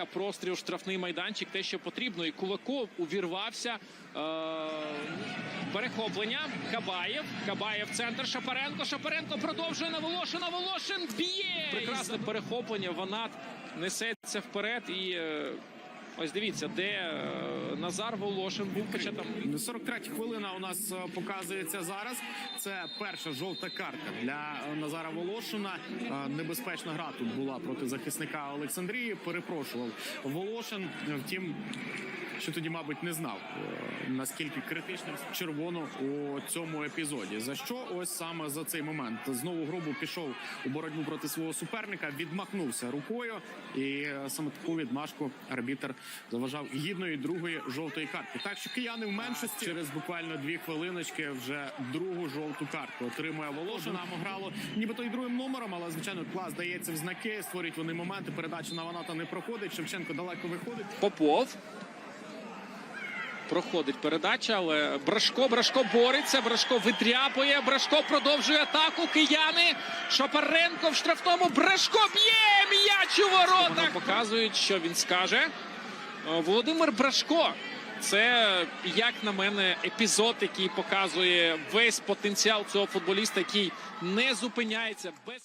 атака, простріл, штрафний майданчик, те, що потрібно. І Кулаков увірвався. Е- перехоплення. Кабаєв. Кабаєв центр. Шапаренко. Шапаренко продовжує на Волошина. Волошин б'є. Прекрасне перехоплення. Ванат несеться вперед. І е- ось дивіться, де е- Назар Волошин був. Хоча там 43 хвилина у нас е, показується зараз. Це перша жовта картка для е, Назара Волошина. Небезпечна гра тут була проти захисника Олександрії. Перепрошував Волошин. Втім, що тоді, мабуть, не знав е, наскільки критичним червоно у цьому епізоді. За що ось саме за цей момент знову грубо пішов у боротьбу проти свого суперника, відмахнувся рукою, і е, саме таку відмашку арбітр заважав гідної другої жовтої картки. Так що кияни в меншості через буквально дві хвилиночки вже другу жовту картку отримує Волошин. Нам грало нібито й другим номером, але звичайно клас дається в знаки. Створюють вони моменти. Передача на Ваната не проходить. Шевченко далеко виходить. Попов. Проходить передача, але Брашко, Брашко бореться, Брашко витряпує, Брашко продовжує атаку. Кияни. Шапаренко в штрафному. Брашко б'є м'яч у воротах. Показують, що він скаже. Е, Володимир Брашко. Це, як на мене, епізод, який показує весь потенціал цього футболіста, який не зупиняється без.